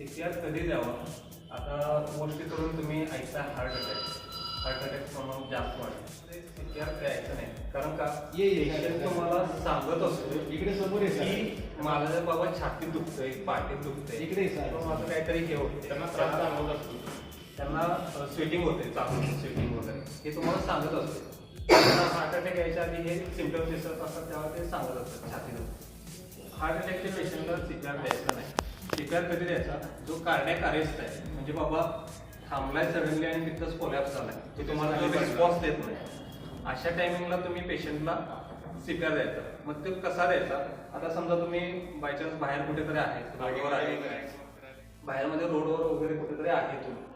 CPR कधी द्यावा? आता मोस्टली करून तुम्ही ऐकता हार्ट अटॅक हार्ट अटॅक प्रमाण जास्त वाढतं सीपीआर द्यायचं नाही. कारण का? ये, ये. तुम्हाला सांगत असतो इकडे समोर की मला जर बाबा छातीत दुखतंय पाठीत दुखतंय. इकडे माझं काहीतरी हे होतं त्यांना त्रास जाणवत असतो. त्यांना स्वेटिंग होते चालू स्वेटिंग वगैरे. हे तुम्हाला सांगत असते. हार्ट अटॅक यायच्या आधी हे सिमटम्स दिसत असतात तेव्हा ते सांगत असतात छातीत हार्ट अटॅकच्या पेशंटला सीपीआर द्यायचा नाही. सीपीआर कधी द्यायचा? जो कार्डियक अरेस्ट आहे. म्हणजे बाबा थांबलाय सडनली आणि तिथंच कोलॅप्स झालाय. ते तुम्हाला रिस्पॉन्स देत नाही. अशा टायमिंगला तुम्ही पेशंटला सीपीआर द्यायचा. मग ते कसा द्यायचा? आता समजा तुम्ही बायचान्स बाहेर कुठेतरी आहे. रोडवर आहे. बाहेरमध्ये रोडवर वगैरे कुठेतरी आहे तुम्ही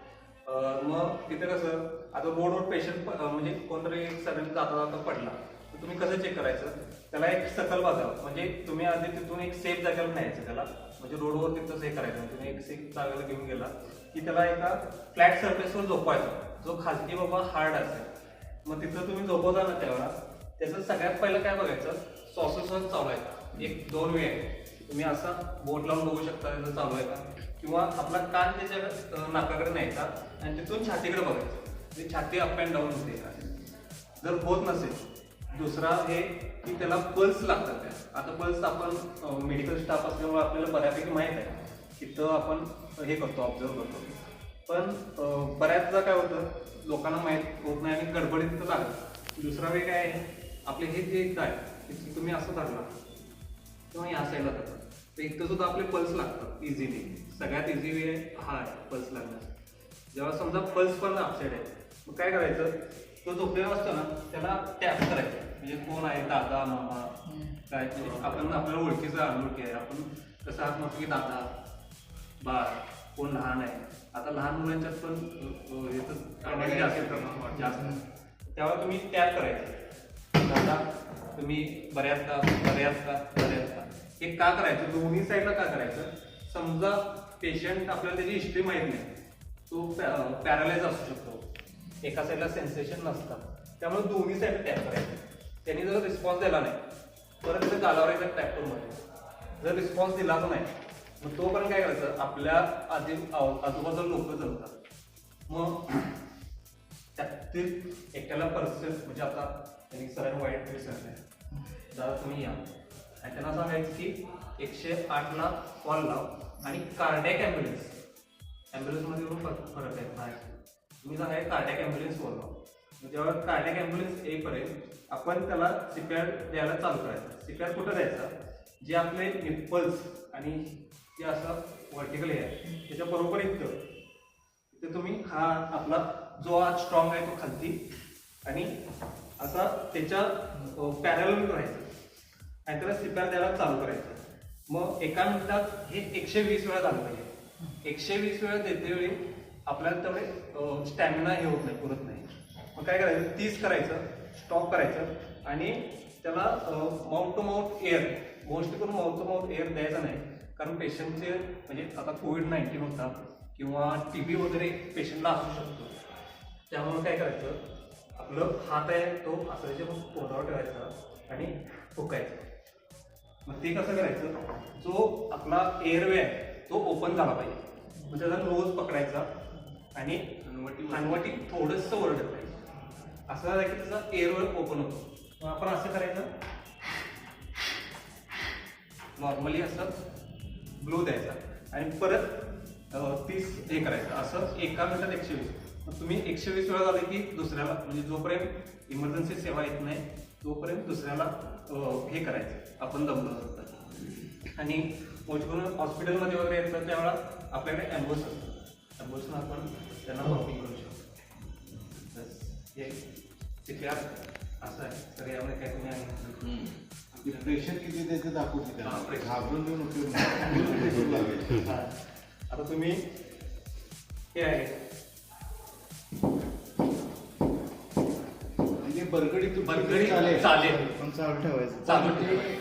मग तिथे कसं? आता रोडवर पेशंट म्हणजे कोणतरी सडन जाता जाता पडला. तर तुम्ही कसं चेक करायचं? त्याला एक सकल बघावं म्हणजे तुम्ही आधी तिथून एक सेफ जागेला न्यायचं त्याला. म्हणजे रोडवर तिथंच हे करायचं. तुम्ही एक सेफ जागेला घेऊन गेला की त्याला एका फ्लॅट सरफेसवर झोपवायचा. जो खाजगी बाबा हार्ड असेल. मग तिथं तुम्ही झोपवता ना त्यावेळेला त्याचं सगळ्यात पहिलं काय बघायचं? सॉसेसवर चालू आहे का एक दोन वे आहे तुम्ही असा बोट लावून बघू शकता त्याचं चालू आहे का किंवा आपला कान त्याच्या नाकाकडे न्यायचा. आणि तिथून छातीकडे बघायचं. म्हणजे छाती अप अँड डाऊन होते. जर होत नसेल दुसरा हे की त्याला पल्स लागतात त्या आता पल्स आपण मेडिकल स्टाफ असल्यामुळे आपल्याला बऱ्यापैकी माहीत आहे तिथं आपण हे करतो ऑब्झर्व करतो. पण बऱ्याचदा काय होतं लोकांना माहीत होत नाही आणि गडबडीत तर लागतं दुसरा वेळ काय आहे आपले हे जे एकदा आहे तुम्ही असं धरला किंवा या साईडला धरला तर इथं सुद्धा आपले पल्स लागतात इझिली सगळ्यात इझी वे हा आहे पल्स लागण्यास जेव्हा समजा पल्स पण अपसाईड आहे मग काय करायचं? तो झोपलेला असतो ना त्याला टॅप करायचं. म्हणजे कोण आहे दादा मामा काय आपण आपल्याला ओळखीचं अनोळखी आहे. आपण कसं आहात म्हणतो की दादा बाळ कोण लहान आहे? आता लहान मुलांच्यात पण याचं जास्त प्रमाण जास्त. त्यावेळेला तुम्ही टॅप करायचं. दादा तुम्ही बऱ्याच का बऱ्याच का बऱ्याच का हे का करायचं? दोन्ही साईडला का करायचं? समजा पेशंट आपल्याला त्याची हिस्ट्री माहीत नाही. तो पॅरालाइज असू शकतो. एका साईडला सेन्सेशन नसतं. त्यामुळे दोन्ही साईड टॅप करायचे. त्यांनी जर रिस्पॉन्स दिला नाही परत तिथे गालावर एकदा टॅप करून बघायचं. जर रिस्पॉन्स दिलाच नाही मग तोपर्यंत काय करायचं? आपल्या आधी आजूबाजूला लोक जमतात. मग त्यातील एकट्याला पर्सेंट म्हणजे आता त्यांनी सरांनी वाईट विसरले दादा तुम्ही या. आणि त्यांना सांगायचं की एकशे आठला कॉल लाव. आणि कार्डॅक ॲम्ब्युलन्स ॲम्ब्युलन्समध्ये पण फरक फरक आहे. बाहेर तुम्ही सांगाय कार्डॅक ॲम्ब्युलन्स बोलवा जेव्हा कार्डॅक ॲम्ब्युलन्स येईपर्यंत आपण त्याला सीपॅड द्यायला चालू करायचं. सीपॅड कुठं द्यायचा? जे आपले निप्पल्स आणि जे असं व्हर्टिकल हे आहे त्याच्या बरोबर इथं तिथे तुम्ही हा आपला जो आज स्ट्रॉंग आहे तो खालती आणि असा त्याच्या पॅरल राहायचं. आणि त्याला सीपॅड द्यायला चालू करायचं. मग एका मिनिटात हे एकशे वीस वेळा चालू पाहिजे. एकशे वीस वेळा देते वेळी आपल्याला तेवढे स्टॅमिना हे होत नाही पुरत नाही. मग काय करायचं? तीस करायचं स्टॉप करायचं आणि त्याला माउथ टू माउथ एअर मोस्ट करून माउंट टू माउथ एअर द्यायचा नाही. कारण पेशंटचे म्हणजे आता कोविड नाईन्टीन होता किंवा टी बी वगैरे पेशंटला असू शकतो. त्यामुळे काय करायचं? आपलं हात आहे तो असं त्याच्या तोंडावर ठेवायचा आणि फुकायचा मग ते कसं करायचं? जो आपला एअरवे आहे तो ओपन झाला पाहिजे. मग त्याचा नोज पकडायचा. आणि हनवटी थोडंसं ढकलायचं असं झालं की त्याचा एअरवे ओपन होतो. मग आपण असं करायचं. नॉर्मली असं ग्लो द्यायचा. आणि परत तीस हे करायचं. असं एका मिनिटात एकशे वीस. तुम्ही एकशे वीस वेळा झाले की दुसऱ्याला म्हणजे जोपर्यंत इमर्जन्सी सेवा येत नाही तोपर्यंत दुसऱ्याला हे करायचं. आपण दमलं जातं आणि मोठं हॉस्पिटलमध्ये वगैरे येतं त्यावेळेला आपल्याकडे ॲम्ब्युलन्स असतं ॲम्ब्युलन्सनं आपण त्यांना वॉकिंग करू शकतो बस हे CPR असं आहे तर यामध्ये काय प्रेशर किती त्याचं दाखवू हा, त्याला. घाबरून देऊन उपयोग. आता तुम्ही हे आहे म्हणजे बरगडी बरगडी चालेल चालेल पण चालू ठेवायचं चालू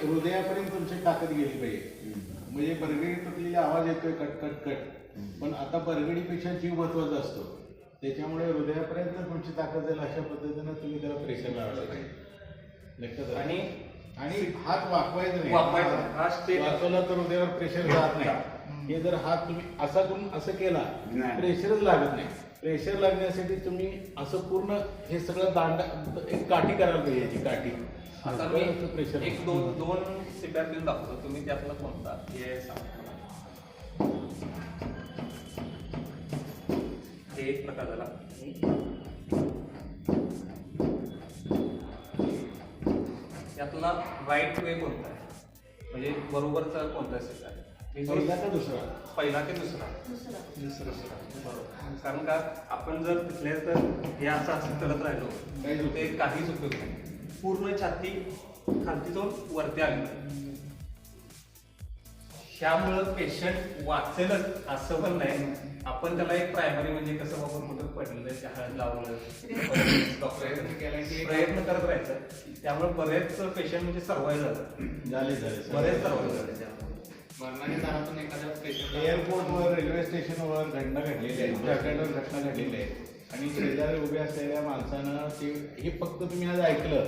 हृदयापर्यंत तुमची ताकद गेली पाहिजे म्हणजे बरगडी तुटलेला आवाज येतोय कट कट कट. पण आता बरगडीपेक्षा जीव महत्त्वाचा असतो. त्याच्यामुळे हृदयापर्यंत तुमची ताकद जाईल अशा पद्धतीनं तुम्ही त्याला प्रेशर लावायला पाहिजे. लक्षात? आणि आणि हात वाकवायचा नाही. वाकवला तर हृदयावर प्रेशर जात नाही. हे जर हात तुम्ही असा करून असं केला. प्रेशरच लागत नाही. प्रेशर लागण्यासाठी तुम्ही असं पूर्ण हे सगळं दांडा एक काठी करायला पाहिजे याची काठी. आता मी एक दोन दोन सिप्या देऊन दाखवतो. तुम्ही त्यातला कोणता? हे सांगा. हे एक प्रकार झाला यातला राईट वे कोणता आहे? म्हणजे बरोबरचा कोणता सिप आहे पहिला का दुसरा? पहिला की दुसरा? दुसरा. दुसरा बरोबर. कारण का आपण जर तिथल्या तर हे असं असं करत राहिलो ते काहीच उपयोग नाही. पूर्ण छाती खालती जाऊन वरती आली. पाहिजे. ह्यामुळं पेशंट वाचेलच असं पण नाही. आपण त्याला एक प्रायमरी म्हणजे कसं बाबा कुठं पडलं हळद लावलं की प्रयत्न करत राहायचं. त्यामुळे बरेच पेशंट म्हणजे सर्वाईव्ह झालं. झाले झाले बरेच सर्वाईव्ह झाले. त्यामुळे मरणाच्या दारातून एखाद्या पेशंट एअरपोर्टवर रेल्वे स्टेशनवर घटना घडलेली आहे. घटना घडलेली आहे. आणि शेजारी उभे असलेल्या माणसानं ते हे फक्त तुम्ही आज ऐकलं.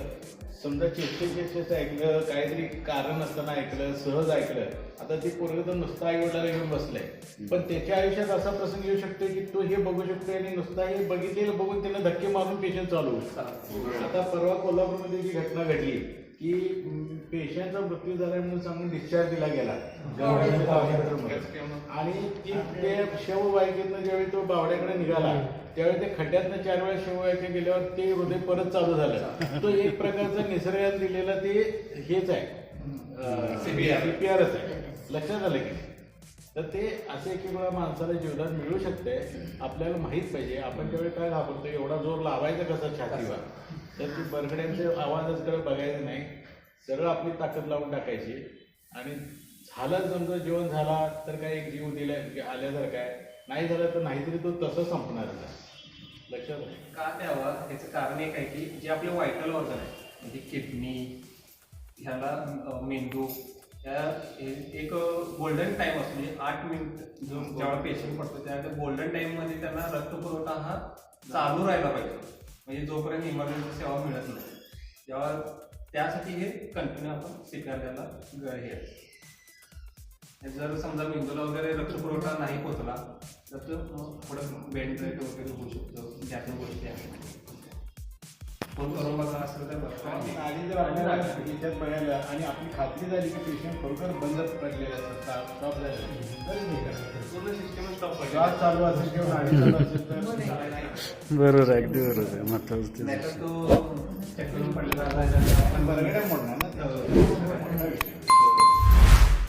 समजा चेष्टे चेष्टेच ऐकलं काहीतरी कारण असताना ऐकलं सहज ऐकलं. आता ती पोरग तर नुसतं आई वडिलांना घेऊन बसलंय. पण त्याच्या आयुष्यात असा प्रसंग येऊ शकतो की तो हे बघू शकतो आणि नुसता हे बघितलेलं बघून त्याला धक्के मारून पेशंट चालू शकतो आता परवा कोल्हापूरमध्ये जी घटना घडली की पेशंटचा मृत्यू झाला म्हणून सांगून डिस्चार्ज दिला गेला. आणि ती ते शववाहिकेतनं ज्यावेळी तो बावड्याकडे निघाला त्यावेळी ते खड्ड्यातनं चार वेळा शववाहिका गेल्यावर ते हृदय परत चालू झालं. तो एक प्रकारचा निसर्गात दिलेला ते हेच आहे. सीपीआरच आहे. लक्षात आलं की तर ते असे एक वेळा माणसाला जीवदान मिळू शकते. आपल्याला माहीत पाहिजे. आपण त्यावेळी काय घाबरतो एवढा जोर लावायचा कसा छातीवर? तर ती बरगड्यांचे आवाजच कडे बघायचं नाही. सरळ आपली ताकद लावून टाकायची. आणि झालं समजा जेवण झाला तर काय एक जीव दिल्या आल्यासारखं आहे. नाही झालं तर नाहीतरी तो तसं संपणारच आहे. लक्षात? का द्यावा याचं कारण एक आहे की जे आपले व्हायटल ऑर्गन आहे म्हणजे किडनी ह्याला मेंदू या हे- एक गोल्डन टाइम असतो म्हणजे आठ मिनिट जो जेव्हा पेशंट पडतो त्या गोल्डन टाइममध्ये त्यांना रक्तपुरवठा हा चालू राहायला पाहिजे. म्हणजे जोपर्यंत इमर्जन्सी सेवा मिळत नाही तेव्हा त्यासाठी हे कंटिन्यू आपण सीपीआर द्यायला हे जर समजा मेंदूला वगैरे रक्तपुरवठा नाही पोहोचला तर तो थोडं बेंड रेट वगैरे होऊ शकतो त्या गोष्टी आहेत. बघायला आणि आपली खात्री झाली की पेशंट खरोखर बंद पडलेले असतात स्टॉप झाले चालू असेल किंवा बरोबर आहे. अगदी बरोबर आहे. बरगड्या मोडणार ना